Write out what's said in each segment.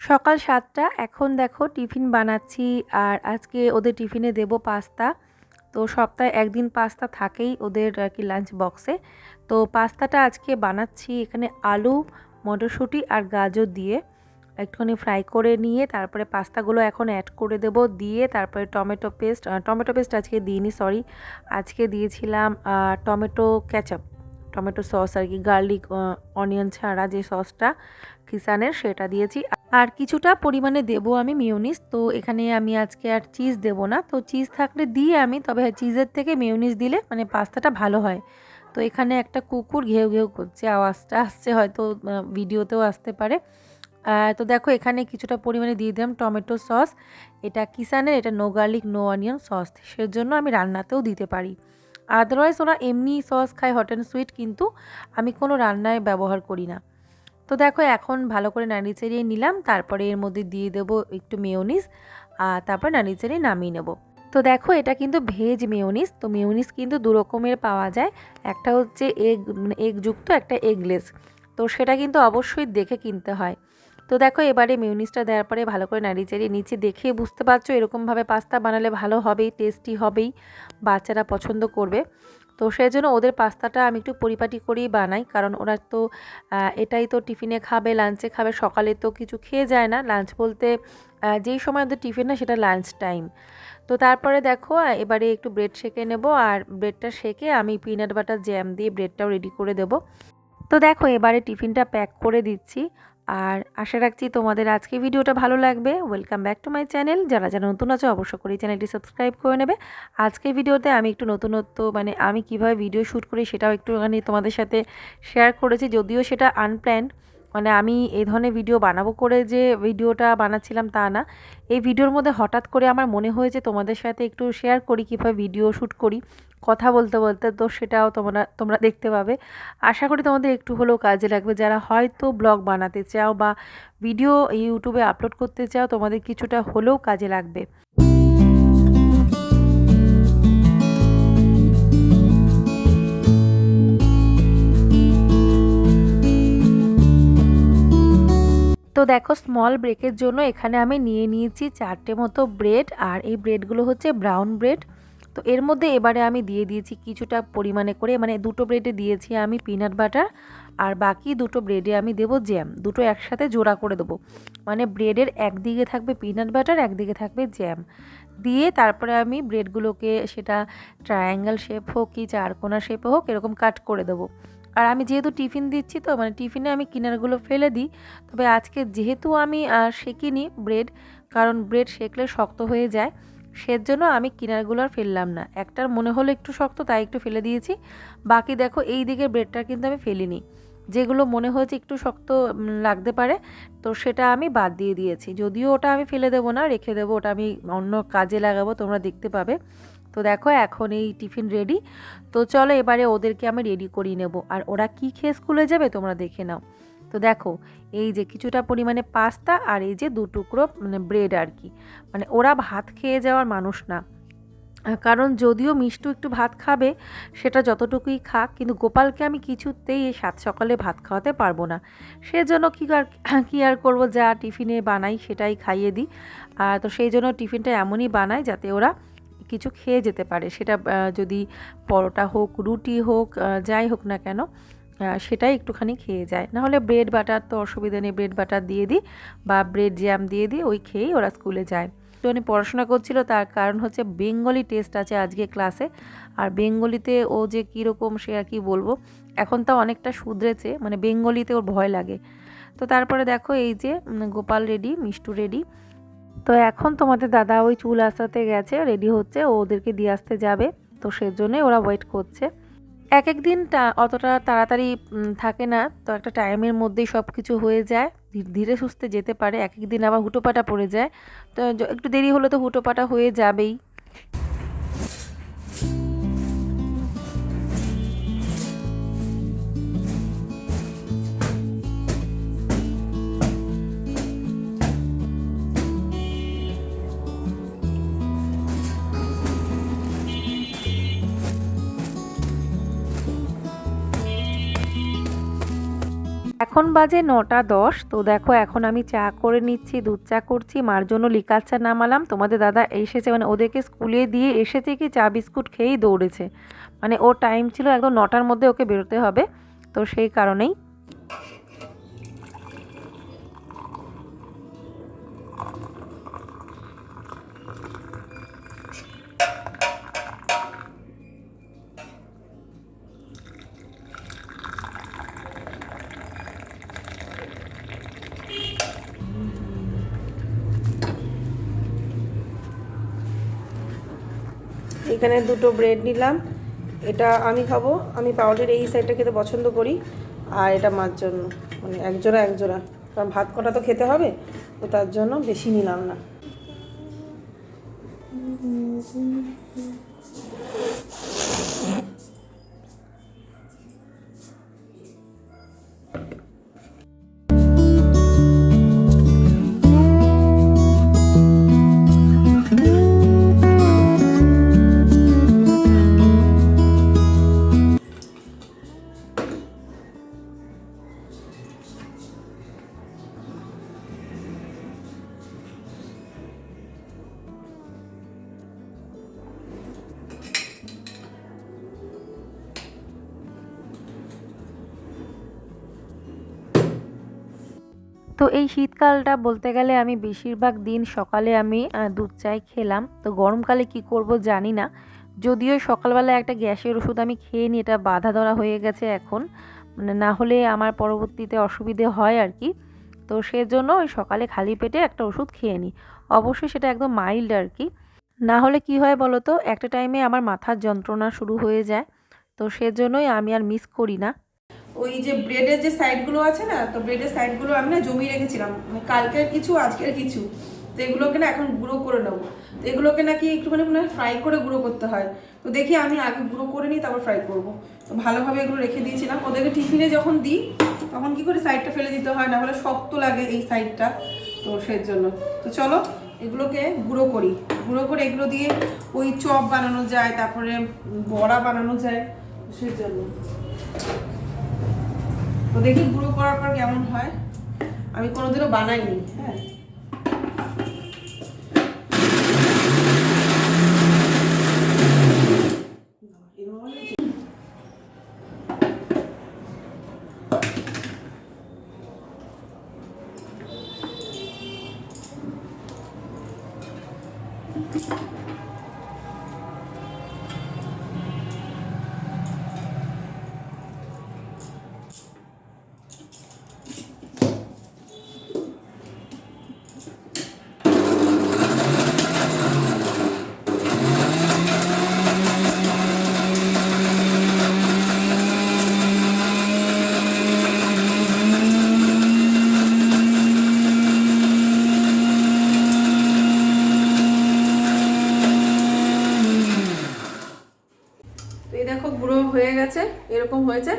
সকাল সাতটা, এখন দেখো টিফিন বানাচ্ছি আর আজকে ওদের টিফিনে দেব পাস্তা। তো সপ্তাহে একদিন পাস্তা থাকেই ওদের আর কি লাঞ্চ বক্সে তো পাস্তাটা আজকে বানাচ্ছি এখানে আলু, মটরশুঁটি আর গাজর দিয়ে। একটুখানি ফ্রাই করে নিয়ে তারপরে পাস্তাগুলো এখন অ্যাড করে দেব দিয়ে তারপরে টমেটো পেস্ট টমেটো পেস্ট আজকে দিইনি সরি আজকে দিয়েছিলাম টমেটো ক্যাচাপ টমেটো সস আর কি গার্লিক অনিয়ন ছাড়া যে সসটা কিষানের সেটা দিয়েছি। আর কিছুটা পরিমাণে দেব আমি মিউনিস তো এখানে আমি আজকে আর চিজ দেব না। তো চিজ থাকলে দিয়ে আমি, তবে হ্যাঁ চিজের থেকে মিউনিস দিলে মানে পাস্তাটা ভালো হয়। তো এখানে একটা কুকুর ঘেউ ঘেউ করছে, আওয়াজটা আসছে হয়তো ভিডিওতেও আসতে পারে। তো দেখো এখানে কিছুটা পরিমাণে দিয়ে দিলাম টমেটো সস। এটা কিষানের এটা no garlic no onion sauce, সেজন্য আমি রান্নাতেও দিতে পারি। আদারওয়াইজ ওরা এমনি সস খায় হট অ্যান্ড সুইট কিন্তু আমি কোনো রান্নায় ব্যবহার করি না। তো দেখো এখন ভালো করে নাড়ি চেড়িয়ে নিলাম, তারপরে এর মধ্যে দিয়ে দেবো একটু মেয়োনিস, আর তারপর নাড়ি চেড়িয়ে নামিয়ে নেব। তো দেখো এটা কিন্তু ভেজ মেয়োনিস, তো মেয়োনিস কিন্তু দু রকমের পাওয়া যায়, একটা হচ্ছে এগ মানে এগযুক্ত, একটা এগলেস। তো সেটা কিন্তু অবশ্যই দেখে কিনতে হয়। তো দেখো এবারে মিউনিসটা দেওয়ার পরে ভালো করে নাড়ি চাড়িয়ে নিচে দেখে বুঝতে পারছ এরকমভাবে পাস্তা বানালে ভালো হবেই, টেস্টি হবেই, বাচ্চারা পছন্দ করবে। তো সেই জন্য ওদের পাস্তাটা আমি একটু পরিপাটি করেই বানাই। কারণ ওরা তো এটাই তো টিফিনে খাবে লাঞ্চে খাবে, সকালে তো কিছু খেয়ে যায় না। লাঞ্চ বলতে যেই সময় ওদের টিফিন না সেটা লাঞ্চ টাইম তো তারপরে দেখো এবারে একটু ব্রেড সেকে নেব আর ব্রেডটা সেকে আমি পিনাট বাটার জ্যাম দিয়ে ব্রেডটাও রেডি করে দেব। তো দেখো, এবারে টিফিনটা প্যাক করে দিচ্ছি। আর আশা রাখছি তোমাদের আজকে ভিডিওটা ভালো লাগবে। Welcome back to my channel যারা যারা নতুন আছে অবশ্য করে চ্যানেলটি সাবস্ক্রাইব করে নেবে। আজকের ভিডিওতে আমি একটু নতুনত্ব মানে আমি কীভাবে ভিডিও শ্যুট করি সেটাও একটুখানি তোমাদের সাথে শেয়ার করেছি। যদিও সেটা আনপ্ল্যান্ড মানে আমি এই ধরনের ভিডিও বানাবো করে যে ভিডিওটা বানাচ্ছিলাম তা না। এই ভিডিওর মধ্যে হঠাৎ করে আমার মনে হয়েছে তোমাদের সাথে একটু শেয়ার করি, কীভাবে ভিডিও শ্যুট করি। কথা বলতে বলতে তো সেটাও তোমরা তোমরা দেখতে পাবে। আশা করি তোমাদের একটু হলেও কাজে লাগবে। যারা হয়তো ব্লগ বানাতে চাও বা ভিডিও ইউটিউবে আপলোড করতে চাও, তোমাদের কিছুটা হলেও কাজে লাগবে। তো দেখো স্মল ব্রেকের জন্য এখানে আমি নিয়ে নিয়েছি চারটে মতো ব্রেড আর এই ব্রেডগুলো হচ্ছে ব্রাউন ব্রেড তো এর মধ্যে এবারে আমি দিয়ে দিয়েছি কিছুটা পরিমাণে করে মানে দুটো ব্রেডে দিয়েছি আমি পিনাট বাটার আর বাকি দুটো ব্রেডে আমি দেবো জ্যাম দুটো একসাথে জোড়া করে দেবো। মানে ব্রেডের একদিকে থাকবে পিনাট বাটার একদিকে থাকবে জ্যাম দিয়ে তারপরে আমি ব্রেডগুলোকে সেটা ট্রায়াঙ্গেল শেপ হোক কি চারকোনা শেপ হোক এরকম কাট করে দেবো। আর আমি যেহেতু টিফিন দিচ্ছি তো মানে টিফিনে আমি কিনারগুলো ফেলে দিই। তবে আজকে যেহেতু আমি শেখিনি ব্রেড কারণ ব্রেড শেকলে শক্ত হয়ে যায়। সেজন্য আমি কিনারগুলো আর ফেললাম না। একটার মনে হলো একটু শক্ত, তাই একটু ফেলে দিয়েছি। বাকি দেখো, এই দিকের ব্রেডটা কিন্তু আমি ফেলিনি। যেগুলো মনে হয়েছে একটু শক্ত লাগতে পারে, তো সেটা আমি বাদ দিয়ে দিয়েছি। যদিও ওটা আমি ফেলে দেবো না, রেখে দেবো, ওটা আমি অন্য কাজে লাগাবো, তোমরা দেখতে পাবে। তো দেখো, এখন এই টিফিন রেডি। তো চলো, এবারে ওদেরকে আমি রেডি করিয়ে নেব। আর ওরা কি খেয়ে স্কুলে যাবে, তোমরা দেখে নাও। তো দেখো, এই যে কিছুটা পরিমাণে পাস্তা আর এই যে দু টুকরো মানে ব্রেড আর কি। মানে ওরা ভাত খেয়ে যাওয়ার মানুষ না। কারণ যদিও মিষ্টু একটু ভাত খাবে, সেটা যতটুকুই খাক, কিন্তু গোপালকে আমি কিছুতেই এই সাত সকালে ভাত খাওয়াতে পারব না। সেজন্য কী আর কী আর করব, যা টিফিনে বানাই সেটাই খাইয়ে দিই। আর তো সেই জন্য টিফিনটা এমনই বানাই যাতে ওরা কিছু খেয়ে যেতে পারে। সেটা যদি পরোটা হোক, রুটি হোক যাই হোক না কেন সেটাই একটুখানি খেয়ে যায়। নাহলে ব্রেড বাটার তো অসুবিধা নেই ব্রেড বাটার দিয়ে দিই বা ব্রেড জ্যাম দিয়ে দিই, ওই খেয়েই ওরা স্কুলে যায়। একটুখানি পড়াশোনা করছিল, তার কারণ হচ্ছে বেঙ্গলি টেস্ট আছে আজকে ক্লাসে আর বেঙ্গলিতে ও যে কীরকম সে আর কি বলব, এখন তো অনেকটা শুধরেছে মানে বেঙ্গলিতে ওর ভয় লাগে। তো তারপরে দেখো এই যে গোপাল রেডি, মিষ্টু রেডি। তো এখন তোমাদের দাদা ওই চুল আসাতে গেছে রেডি হচ্ছে, ও ওদেরকে দিয়ে আসতে যাবে। তো সেজন্যই ওরা ওয়েট করছে। এক এক দিন অতটা তাড়াতাড়ি থাকে না। তো একটা টাইমের মধ্যেই সব কিছু হয়ে যায়। ধীরে সুস্থে যেতে পারে। এক এক দিন আবার হুটোপাটা পড়ে যায়। তো একটু দেরি হলে তো হুটোপাটা হয়ে যাবেই। এখন বাজে নটা দশ, তো দেখো এখন আমি চা করে নিচ্ছি, দুধ চা করছি, মার জন্য লিকার চা নামালাম। তোমাদের দাদা এসেছে মানে ওদেরকে স্কুলে দিয়ে এসেছে কি চা বিস্কুট খেয়েই দৌড়েছে। মানে ও টাইম ছিল একদম নটার মধ্যে ওকে বেরোতে হবে, তো সেই কারণেই এখানে দুটো ব্রেড নিলাম। এটা আমি খাব। আমি পাউডার এই সাইডটা খেতে পছন্দ করি। আর এটা মার জন্য। মানে একজোড়া একজোড়া। কারণ ভাত কটা তো খেতে হবে, তো তার জন্য বেশি নিলাম না। শীতকালটা বলতে গেলে আমি বেশিরভাগ দিন সকালে আমি দুধ চাই খেলাম। তো গরমকালে কি করব জানি না। যদিও সকালবেলা একটা গ্যাসের ওষুধ আমি খেয়ে নিই এটা বাধা ধরা হয়ে গেছে এখন। মানে না হলে আমার পরবর্তীতে অসুবিধে হয় আর কি। তো সেজন্য ওই সকালে খালি পেটে একটা ওষুধ খেয়ে নিই অবশ্যই সেটা একদম মাইল্ড আর কি। না হলে কি হয় বলো তো একটা টাইমে আমার মাথার যন্ত্রণা শুরু হয়ে যায়। তো সেজন্যই আমি আর মিস করি না। ওই যে ব্রেডের যে সাইডগুলো আছে না, তো ব্রেডের সাইডগুলো আমি না জমিয়ে রেখেছিলাম। মানে কালকের কিছু, আজকের কিছু। তো এগুলোকে না এখন গুঁড়ো করে নেব। তো এগুলোকে নাকি একটুখানি মনে ফ্রাই করে গুঁড়ো করতে হয়। তো দেখি আমি আগে গুঁড়ো করে নিই, তারপর ফ্রাই করব। তো ভালোভাবে এগুলো রেখে দিয়েছিলাম। ওদেরকে টিফিনে যখন দিই, তখন কি করে সাইডটা ফেলে দিতে হয়? না হলে শক্ত লাগে এই সাইডটা তো সেই জন্য। তো চলো, এগুলোকে গুঁড়ো করি। গুঁড়ো করে এগুলো দিয়ে ওই চপ বানানো যায়, তারপরে বড়া বানানো যায়। সেই জন্য। তো দেখি গুঁড়ো করার পর কেমন হয়? আমি কোনোদিনও বানাইনি হ্যাঁ তো এই দেখো গুঁড়ো হয়ে গেছে এরকম হয়েছে।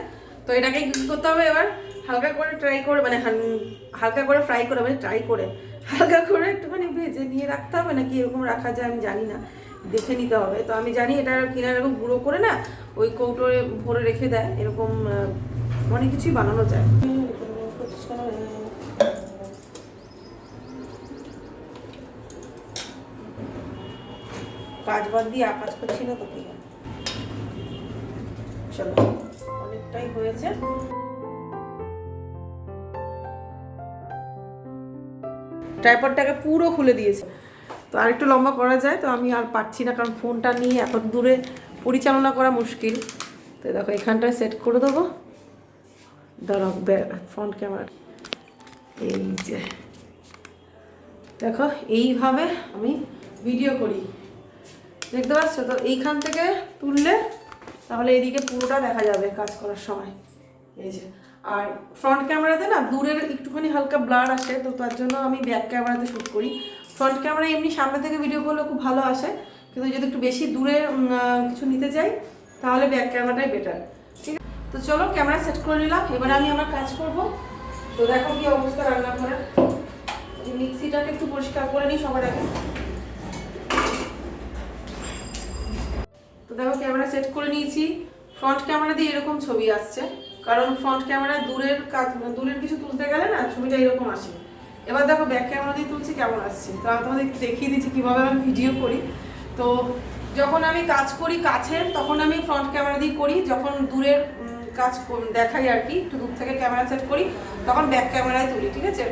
তো এটাকে কি করতে হবে এবার? হালকা করে ট্রাই করে মানে হালকা করে ফ্রাই করে মানে ট্রাই করে। হালকা করে একটুখানি ভেজে নিয়ে রাখতে হবে নাকি এরকম রাখা যায় আমি জানি না। দেখে নিতে হবে। তো আমি জানি এটা কিনা এরকম গুঁড়ো করে না, ওই কৌটোরে ভরে রেখে দেয়। এরকম অনেক কিছুই বানানো যায়। কাজ বাদ দিয়ে আকাশ করছি না তো চলো। অনেকটাই হয়েছে। ট্রাইপডটাকে পুরো খুলে দিয়েছে। তো আর একটু লম্বা করা যায়, তো আমি আর পারছি না, কারণ ফোনটা নিয়ে এত দূরে পরিচালনা করা মুশকিল। তো দেখো, এখানটায় সেট করে দেবো। দাঁড়াও ফ্রন্ট ক্যামেরা এই যে। দেখো, এইভাবে আমি ভিডিও করি। দেখতে পাচ্ছ? তো এইখান থেকে তুললে তাহলে এদিকে পুরোটা দেখা যাবে কাজ করার সময়। এই যে, আর ফ্রন্ট ক্যামেরাতে না দূরের একটুখানি হালকা ব্লার আসে, তো তার জন্য আমি ব্যাক ক্যামেরাতে শ্যুট করি। ফ্রন্ট ক্যামেরা এমনি সামনে থেকে ভিডিও করলে খুব ভালো আসে, কিন্তু যদি একটু বেশি দূরে কিছু নিতে যাই, তাহলে ব্যাক ক্যামেরাটাই বেটার ঠিক আছে? তো চলো ক্যামেরা সেট করে নিলাম, এবারে আমি আমার কাজ করব। তো দেখো কি অবস্থা রান্না করার মিক্সিটাকে একটু পরিষ্কার করে নিই সবার আগে। তো দেখো ক্যামেরা সেট করে নিয়েছি। ফ্রন্ট ক্যামেরা দিয়ে এরকম ছবি আসছে। কারণ ফ্রন্ট ক্যামেরায় দূরের কাজ দূরের কিছু তুলতে গেলে না ছবিটা এরকম আসে। এবার দেখো ব্যাক ক্যামেরা দিয়ে তুলছি, কেমন আসছে? তো আমি তোমাদের দেখিয়ে দিচ্ছি, কীভাবে আমি ভিডিও করি। তো যখন আমি কাজ করি কাছের, তখন আমি ফ্রন্ট ক্যামেরা দিয়ে করি। যখন দূরের কাজ দেখাই আর কি, একটু দূর থেকে ক্যামেরা সেট করি, তখন ব্যাক ক্যামেরায় তুলি, ঠিক আছে?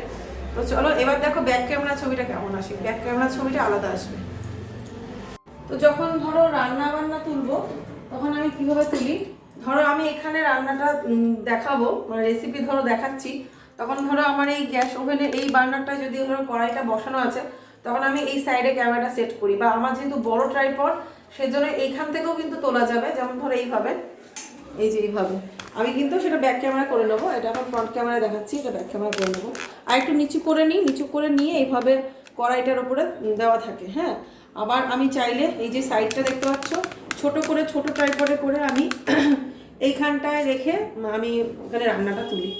তো চলো, এবার দেখো ব্যাক ক্যামেরা ছবিটা কেমন আসে? ব্যাক ক্যামেরা ছবিটা আলাদা আসবে। তো যখন ধরো রান্না বান্না তুলবো, তখন আমি কীভাবে তুলি? ধরো আমি এখানে রান্নাটা দেখাবো মানে রেসিপি ধরো দেখাচ্ছি। তখন ধরো আমার এই গ্যাস ওভেনে এই বার্নারটা যদি ধরো কড়াইটা বসানো আছে, তখন আমি এই সাইডে ক্যামেরাটা সেট করি। বা আমার যেহেতু বড় ট্রাইপড সেজন্য এইখান থেকেও কিন্তু তোলা যাবে। যেমন ধরো এইভাবে, এই যে এইভাবে। আমি কিন্তু সেটা ব্যাক ক্যামেরা করে নেব। এটা এখন ফ্রন্ট ক্যামেরা দেখাচ্ছি, এটা ব্যাক ক্যামেরা করে নেব। আর একটু নিচু করে নিই, নিচু করে নিয়ে এইভাবে কড়াইটার ওপরে দেওয়া থাকে হ্যাঁ? আবার আমি চাইলে এই যে সাইডটা দেখতে পাচ্ছ, ছোট করে, ছোট ট্রাইপডে করে আমি এইখানটায় রেখে আমি ওখানে রান্নাটা তুলি।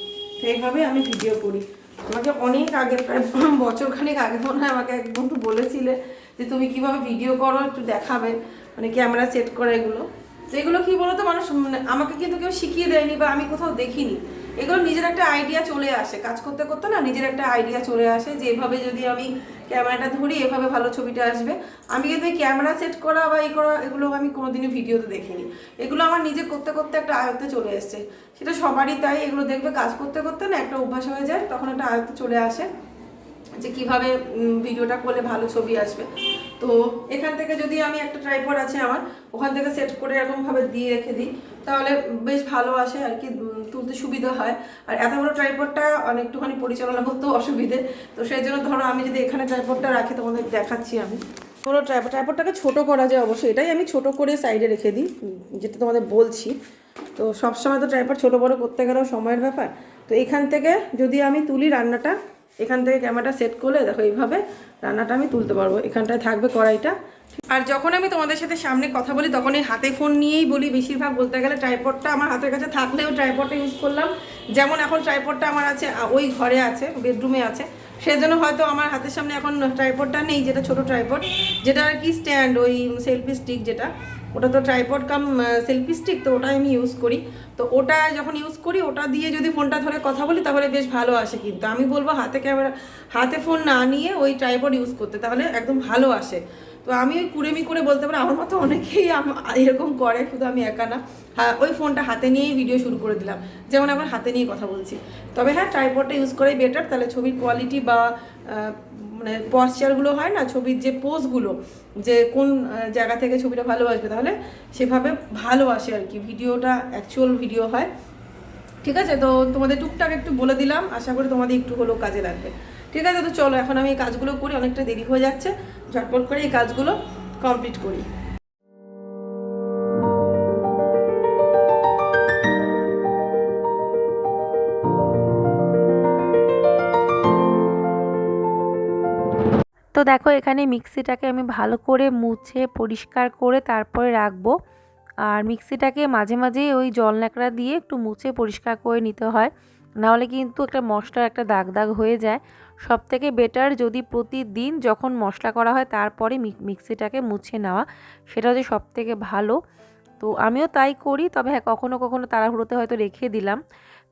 তো এইভাবে আমি ভিডিও করি। আমাকে অনেক আগে প্রায় বছরখানেক আগে মনে হয় আমাকে এক বন্ধু বলেছিলে যে তুমি কীভাবে ভিডিও করো, একটু দেখাবে। মানে ক্যামেরা সেট করা এগুলো। তো এগুলো কি বলতো, মানুষ মানে আমাকে কিন্তু কেউ শিখিয়ে দেয়নি বা আমি কোথাও দেখিনি। এগুলো নিজের একটা আইডিয়া চলে আসে। কাজ করতে করতে না নিজের একটা আইডিয়া চলে আসে যে এভাবে যদি আমি ক্যামেরাটা ধরি, এভাবে ভালো ছবিটা আসবে। আমি কিন্তু ক্যামেরা সেট করা বা এই করা, এগুলো আমি কোনোদিনই ভিডিওতে দেখিনি। এগুলো আমার নিজে করতে করতে একটা আয়ত্তে চলে এসছে। সেটা সবারই তাই, এগুলো দেখবে কাজ করতে করতে না একটা অভ্যাস হয়ে যায়, তখন একটা আয়ত্তে চলে আসে। যে কীভাবে ভিডিওটা করলে ভালো ছবি আসবে। তো এখান থেকে যদি আমি একটা ট্রাইপড আছে আমার, ওখান থেকে সেট করে এরকমভাবে দিয়ে রেখে দিই, তাহলে বেশ ভালো আসে আর কি তুলতে সুবিধা হয়। আর এত বড় ট্রাইপডটা অনেকটুখানি পরিচালনা করতেও অসুবিধে। তো সেই জন্য ধরো আমি যদি এখানে ট্রাইপডটা রাখি তোমাদের দেখাচ্ছি আমি। পুরো ট্রাইপড ট্রাইপডটাকে ছোটো করা যায় অবশ্যই, এটাই আমি ছোট করে সাইডে রেখে দিই যেটা তোমাদের বলছি। তো সবসময় তো ট্রাইপড ছোটো বড় করতে গেলেও সময়ের ব্যাপার। তো এখান থেকে যদি আমি তুলি রান্নাটা এখান থেকে ক্যামেরাটা সেট করলে দেখো এইভাবে রান্নাটা আমি তুলতে পারব। এখানটায় থাকবে কড়াইটা। আর যখন আমি তোমাদের সাথে সামনে কথা বলি, তখন এই হাতে ফোন নিয়েই বলি বেশিরভাগ বলতে গেলে ট্রাইপডটা আমার হাতের কাছে থাকলেও ট্রাইপডটা ইউজ করলাম। যেমন এখন ট্রাইপডটা আমার আছে ওই ঘরে আছে বেডরুমে আছে। সেজন্য হয়তো আমার হাতের সামনে এখন ট্রাইপডটা নেই, যেটা ছোট ট্রাইপড যেটা আর কি স্ট্যান্ড ওই সেলফি স্টিক যেটা। ওটা তো ট্রাইপড কাম সেলফি স্টিক তো ওটাই আমি ইউজ করি। তো ওটা যখন ইউজ করি, ওটা দিয়ে যদি ফোনটা ধরে কথা বলি, তাহলে বেশ ভালো আসে কিন্তু। আমি বলব হাতে ক্যামেরা হাতে ফোন না নিয়ে ওই ট্রাইপড ইউজ করতে, তাহলে একদম ভালো আসে। তো আমি ওই কুড়েমি করে বলতে পারি, আমার মতো অনেকেই এরকম করে, শুধু আমি একা না। ওই ফোনটা হাতে নিয়েই ভিডিও শুরু করে দিলাম। যেমন এখন হাতে নিয়ে কথা বলছি। তবে হ্যাঁ ট্রাইপডটা ইউজ করাই বেটার তাহলে ছবির কোয়ালিটি বা মানে পশ্চারগুলো হয় না, ছবির যে পোজগুলো যে কোন জায়গা থেকে ছবিটা ভালো আসবে তাহলে সেভাবে ভালো আসে আর কি। ভিডিওটা অ্যাকচুয়াল ভিডিও হয়। ঠিক আছে? তো তোমাদের টুকটাক একটু বলে দিলাম, আশা করি তোমাদের একটু হলেও কাজে লাগবে। ঠিক আছে? তো চলো, এখন আমি এই কাজগুলো করি, অনেকটা দেরি হয়ে যাচ্ছে। ঝটপট করে এই কাজগুলো কমপ্লিট করি। তো দেখো এখানে মিক্সিটাকে আমি ভালো করে মুছে পরিষ্কার করে তারপরে রাখব। আর মিক্সিটাকে মাঝে মাঝে ওই জল ন্যাকড়া দিয়ে একটু মুছে পরিষ্কার করে নিতে হয়। নাহলে কিন্তু একটা মশলার একটা দাগ দাগ হয়ে যায়। সব থেকে বেটার যদি প্রতিদিন যখন মশলা করা হয় তারপরে মিক্সিটাকে মুছে নেওয়া, সেটা হচ্ছে সব থেকে ভালো। তো আমিও তাই করি, তবে হ্যাঁ কখনো কখনো তাড়াহুড়োতে হয়তো রেখে দিলাম।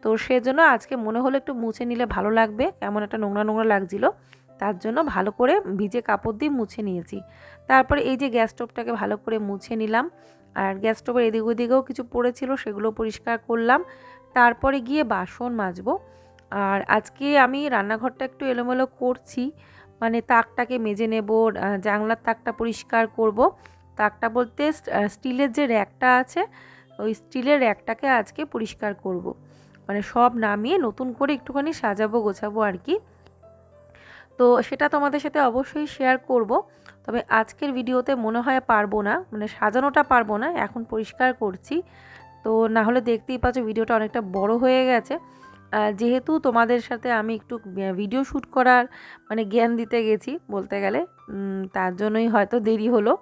তো সেজন্য আজকে মনে হলো একটু মুছে নিলে ভালো লাগবে, কেমন একটা নোংরা নোংরা লাগছিল। তার জন্য ভালো করে ভিজে কাপড় দিয়ে মুছে নিয়েছি। তারপরে এই যে গ্যাস স্টোভটাকে ভালো করে মুছে নিলাম। আর গ্যাস স্টোভের এদিক ওদিকেও কিছু পড়েছিল সেগুলো পরিষ্কার করলাম। তারপরে গিয়ে বাসন মাজবো। আর আজকে আমি রান্নাঘরটা একটু এলোমেলো করছি। মানে তাকটাকে মেজে নেব আহ, জানলার তাকটা পরিষ্কার করব। তাকটা বলতে স্টিলের যে র্যাকটা আছে ওই স্টিলের র্যাকটাকে আজকে পরিষ্কার করব। মানে সব নামিয়ে নতুন করে একটুখানি সাজাবো গোছাবো আর কি। তো সেটা তোমাদের সাথে অবশ্যই শেয়ার করব। তবে আজকের ভিডিওতে মনে হয় পারব না মানে সাজানোটা পারব না, এখন পরিষ্কার করছি। তো না হলে দেখতেই পাচ্ছ ভিডিওটা অনেকটা বড় হয়ে গেছে। যেহেতু তোমাদের সাথে আমি একটু ভিডিও শ্যুট করার মানে জ্ঞান দিতে গেছি বলতে গেলে তার জন্যই হয়তো দেরি হলো।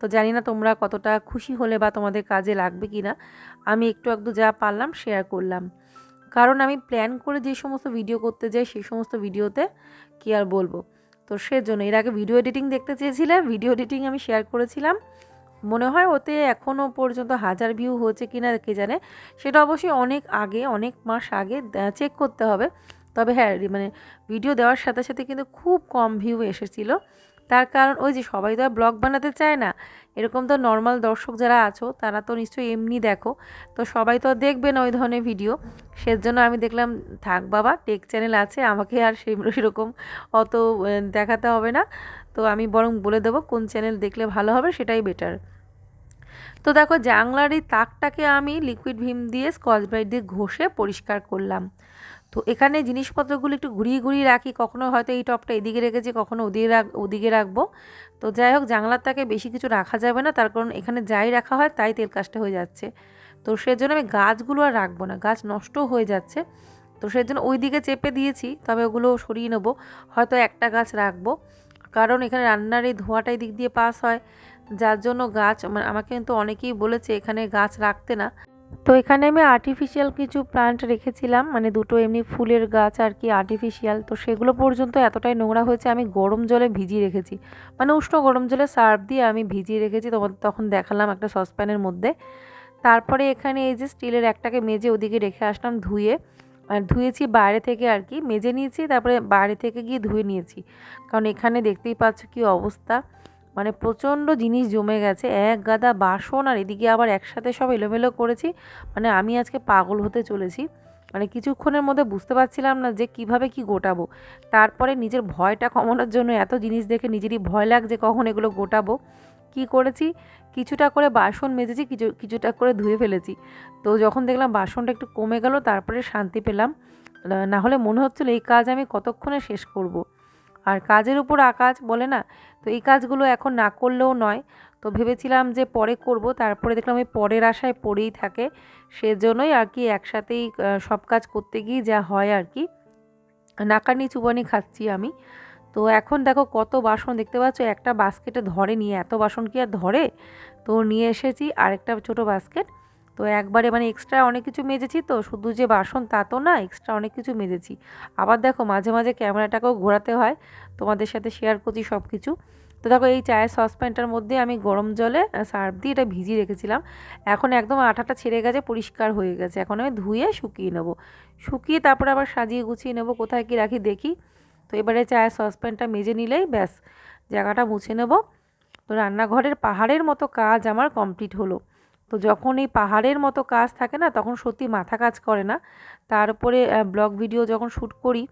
তো জানি না তোমরা কতটা খুশি হলে বা তোমাদের কাজে লাগবে কি না আমি একটু একটু যা পারলাম শেয়ার করলাম। কারণ আমি প্ল্যান করে যে সমস্ত ভিডিও করতে যাই, সেই সমস্ত ভিডিওতে কি আর বলব? তো সেজন্য এর আগে ভিডিও এডিটিং দেখতে চেয়েছিলে ভিডিও এডিটিং আমি শেয়ার করেছিলাম। মনে হয় ওতে এখনও পর্যন্ত হাজার ভিউ হয়েছে কি না কে জানে? সেটা অবশ্যই অনেক আগে, অনেক মাস আগে চেক করতে হবে। তবে হ্যাঁ মানে ভিডিও দেওয়ার সাথে সাথে কিন্তু খুব কম ভিউ এসেছিল। তার কারণ ওই যে সবাই তো আর ব্লগ বানাতে চায় না। এরকম তো নর্মাল দর্শক যারা আছো, তারা তো নিশ্চয়ই এমনি দেখো। তো সবাই তো দেখবে না ওই ধরনের ভিডিও সেজন্য আমি দেখলাম, থাক বাবা টেক চ্যানেল আছে, আমাকে আর সেই সেরকম অত দেখাতে হবে না। তো আমি বরং বলে দেবো, কোন চ্যানেল দেখলে ভালো হবে সেটাই বেটার তো দেখো, জাংলার এই তাকটাকে আমি লিকুইড ভিম দিয়ে স্কচ ব্রাইট দিয়ে ঘষে পরিষ্কার করলাম। তো এখানে জিনিসপত্রগুলো একটু ঘুরিয়ে ঘুরিয়ে রাখি, কখনো হয়তো এই টপটা এদিকে রেখেছি, কখনো ওদিকে রাখ, ওদিকে রাখব। তো যাই হোক জানলার তাকে বেশি কিছু রাখা যাবে না, তার কারণ এখানে যাই রাখা হয় তাই তেল কাজটা হয়ে যাচ্ছে। তো সেজন্য আমি গাছগুলো আর রাখব না, গাছ নষ্ট হয়ে যাচ্ছে। তো সেজন্য ওই দিকে চেপে দিয়েছি, তবে ওগুলো সরিয়ে নেব। হয়তো একটা গাছ রাখব, কারণ এখানে রান্নার এই ধোঁয়াটা এই দিক দিয়ে পাস হয়। যার জন্য গাছ মানে আমাকে কিন্তু অনেকেই বলেছে এখানে গাছ রাখতে না। তো এখানে আমি আর্টিফিশিয়াল কিছু প্লান্ট রেখেছিলাম মানে দুটো এমনি ফুলের গাছ আর কি আর্টিফিশিয়াল তো সেগুলো পর্যন্ত এতটাই নোংরা হয়েছে, আমি গরম জলে ভিজিয়ে রেখেছি। মানে উষ্ণ গরম জলে সার্ফ দিয়ে আমি ভিজিয়ে রেখেছি তোমার তখন দেখালাম একটা সসপ্যানের মধ্যে। তারপরে এখানে এই যে স্টিলের একটাকে মেজে ওদিকে রেখে আসলাম ধুয়ে আর ধুয়েছি বাইরে থেকে আর কি, মেজে নিয়েছি, তারপরে বাইরে থেকে গিয়ে ধুয়ে নিয়েছি। কারণ এখানে দেখতেই পাচ্ছ কি অবস্থা। মানে প্রচণ্ড জিনিস জমে গেছে, এক গাদা বাসন আর এদিকে আবার একসাথে সব এলোমেলো করেছি। মানে আমি আজকে পাগল হতে চলেছি। মানে কিছুক্ষণের মধ্যে বুঝতে পারছিলাম না যে কীভাবে কি গোটাবো। তারপরে নিজের ভয়টা কমানোর জন্য এত জিনিস দেখে নিজেরই ভয় লাগছে কখন এগুলো গোটাবো। কি করেছি? কিছুটা করে বাসন মেজেছি, কিছু, কিছুটা করে ধুয়ে ফেলেছি। তো যখন দেখলাম বাসনটা একটু কমে গেল, তারপরে শান্তি পেলাম। না- হলে মনে হচ্ছিল এই কাজ আমি কতক্ষণে শেষ করব। আর কাজের উপর আকাজ বলে না, তো এই কাজগুলো এখন না করলেও নয়। তো ভেবেছিলাম যে পরে করব, তারপরে দেখলাম এই পরের আশায় পড়েই থাকে। সেজন্যই আর কি একসাথেই সব কাজ করতে গিয়ে যা হয় আর কি। নাকানি চুবানি খাচ্ছি আমি। তো এখন দেখো কত বাসন, দেখতে পাচ্ছ একটা বাস্কেটে ধরে নিয়ে এত বাসন কি আর ধরে? তো নিয়ে এসেছি আরেকটা ছোট বাস্কেট। তো একবারে মানে এক্সট্রা অনেক কিছু মেজেছি তো, শুধু যে বাসন তা তো না এক্সট্রা অনেক কিছু মেজেছি। আবার দেখো মাঝে মাঝে ক্যামেরাটাকেও ঘোরাতে হয়, তোমাদের সাথে শেয়ার করছি সব কিছু তো দেখো এই চায়ের সসপ্যানটার মধ্যে আমি গরম জলে সার্ফ দিয়ে এটা ভিজিয়ে রেখেছিলাম। এখন একদম আঠাটা ছেড়ে গেছে, পরিষ্কার হয়ে গেছে। এখন আমি ধুয়ে শুকিয়ে নেব। শুকিয়ে তারপরে আবার সাজিয়ে গুছিয়ে নেব, কোথায় কি রাখি দেখি। তো এবারে চায়ের সসপ্যানটা মেজে নিলেই ব্যাস, জায়গাটা মুছে নেব। তো রান্নাঘরের পাহাড়ের মতো কাজ আমার কমপ্লিট হলো। তো যখন এই পাহাড়ের মতো কাজ থাকে না, তখন সত্যি মাথা কাজ করে না। তারপরে ব্লগ ভিডিও যখন শ্যুট করি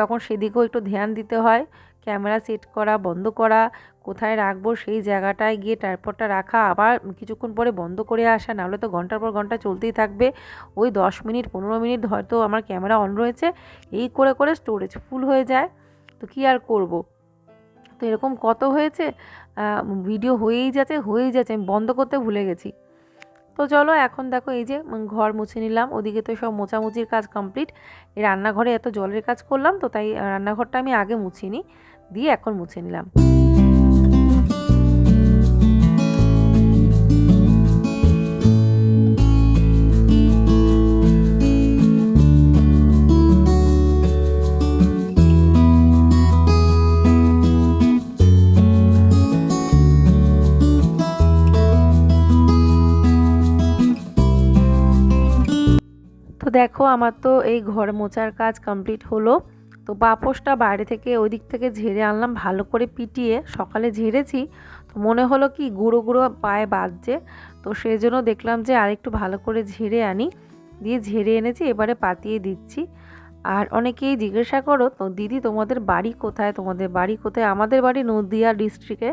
তখন সেদিকেও একটু ধ্যান দিতে হয়। ক্যামেরা সেট করা, বন্ধ করা, কোথায় রাখব সেই জায়গাটায় গিয়ে ট্রাইপডটা রাখা, আবার কিছুক্ষণ পরে বন্ধ করে আসা, নাহলে তো ঘণ্টার পর ঘণ্টা চলতেই থাকবে। ওই দশ মিনিট, পনেরো মিনিট হয়তো আমার ক্যামেরা অন রয়েছে। এই করে করে স্টোরেজ ফুল হয়ে যায়। তো কী আর করব? তো এরকম কত হয়েছে? ভিডিও হয়েই যাচ্ছে হয়েই যাচ্ছে, আমি বন্ধ করতে ভুলে গেছি। তো চলো এখন দেখো এই যে ঘর মুছে নিলাম। ওদিকে তো সব মোচামুচির কাজ কমপ্লিট এই রান্নাঘরে এত জলের কাজ করলাম তো তাই রান্নাঘরটা আমি আগে মুছিনি, দিয়ে এখন মুছে নিলাম। দেখো আমার তো এই ঘর মোচার কাজ কমপ্লিট হলো। তো পাপোশটা বাইরে থেকে ওই দিক থেকে ঝেড়ে আনলাম, ভালো করে পিটিয়ে সকালে ঝেড়েছি। তো মনে হলো কি গুঁড়ো গুঁড়ো পায়ে বাজছে। তো সেই জন্য দেখলাম যে আরেকটু ভালো করে ঝেড়ে আনি। দিয়ে ঝেড়ে এনেছি, এবারে পাতিয়ে দিচ্ছি। আর অনেকেই জিজ্ঞাসা করো, তো দিদি, তোমাদের বাড়ি কোথায়? তোমাদের বাড়ি কোথায়? আমাদের বাড়ি নদিয়া ডিস্ট্রিক্টে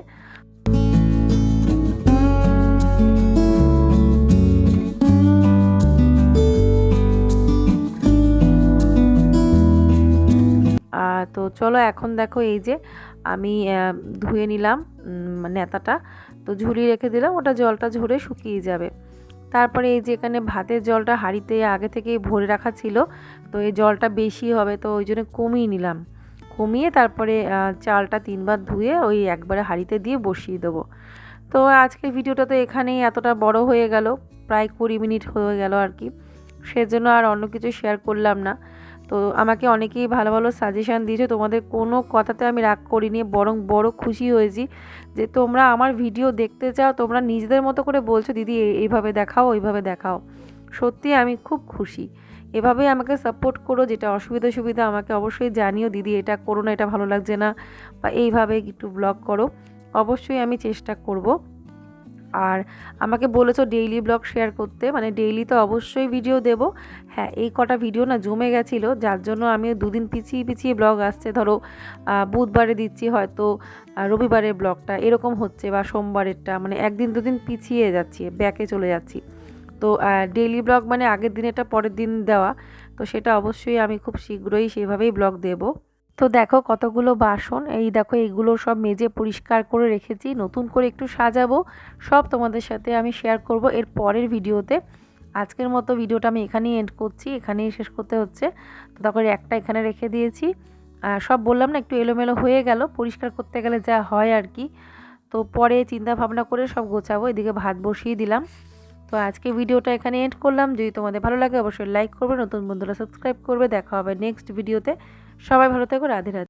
তো চলো এখন দেখো এই যে আমি ধুয়ে নিলাম নেতাটা। তো ঝুলিয়ে রেখে দিলাম, ওটা জলটা ঝরে শুকিয়ে যাবে। তারপরে এই যে এখানে ভাতের জলটা হাঁড়িতে আগে থেকেই ভরে রাখা ছিল, তো এই জলটা বেশি হবে, তো ওই জন্য কমিয়ে নিলাম। কমিয়ে তারপরে চালটা তিনবার ধুয়ে ওই একবারে হাঁড়িতে দিয়ে বসিয়ে দেবো। তো আজকের ভিডিওটা তো এখানেই এতটা বড় হয়ে গেল, প্রায় কুড়ি মিনিট হয়ে গেল আর কি। সেজন্য আর অন্য কিছু শেয়ার করলাম না। তো আমাকে অনেকেই ভালো ভালো সাজেশান দিয়েছে, তোমাদের কোনো কথাতে আমি রাগ করিনি, বরং বড় খুশি হয়েছি যে তোমরা আমার ভিডিও দেখতে চাও, তোমরা নিজেদের মতো করে বলছো, দিদি এইভাবে দেখাও, ওইভাবে দেখাও। সত্যি আমি খুব খুশি। এভাবেই আমাকে সাপোর্ট করো, যেটা অসুবিধা সুবিধা আমাকে অবশ্যই জানিও, দিদি, এটা করো না, এটা ভালো লাগছে না। বা এইভাবে একটু ব্লগ করো। অবশ্যই আমি চেষ্টা করব। আর আমাকে বলেছ ডেইলি ব্লগ শেয়ার করতে মানে ডেইলি তো অবশ্যই ভিডিও দেব। হ্যাঁ এই কটা ভিডিও না জমে গেছিল, যার জন্য আমি দুদিন পিছিয়ে পিছিয়ে ব্লগ আসছে। ধরো বুধবারে দিচ্ছি হয়তো রবিবারের ব্লগটা এরকম হচ্ছে বা সোমবারেরটা মানে একদিন দুদিন পিছিয়ে যাচ্ছি ব্যাকে চলে যাচ্ছি। তো ডেইলি ব্লগ মানে আগের দিনেরটা পরের দিন দেওয়া, তো সেটা অবশ্যই আমি খুব শীঘ্রই সেভাবেই ব্লগ দেব। তো দেখো কতগুলো বাসন, এই দেখো এইগুলো সব মেজে পরিষ্কার করে রেখেছি, নতুন করে একটু সাজাবো, সব তোমাদের সাথে আমি শেয়ার করব এর পরের ভিডিওতে। আজকের মতো ভিডিওটা আমি এখানেই এন্ড করছি, এখানেই শেষ করতে হচ্ছে। তো তারপরে একটা এখানে রেখে দিয়েছি। আর সব বললাম না, একটু এলোমেলো হয়ে গেল, পরিষ্কার করতে গেলে যা হয় আর কি। তো পরে চিন্তা ভাবনা করে সব গোছাবো, এদিকে ভাত বসিয়ে দিলাম। তো আজকে ভিডিওটা এখানে এন্ড করলাম। যদি তোমাদের ভালো লাগে, অবশ্যই লাইক করবে, নতুন বন্ধুরা সাবস্ক্রাইব করবে। দেখা হবে নেক্সট ভিডিওতে সবাই ভালো থেকো রাধে রাধে।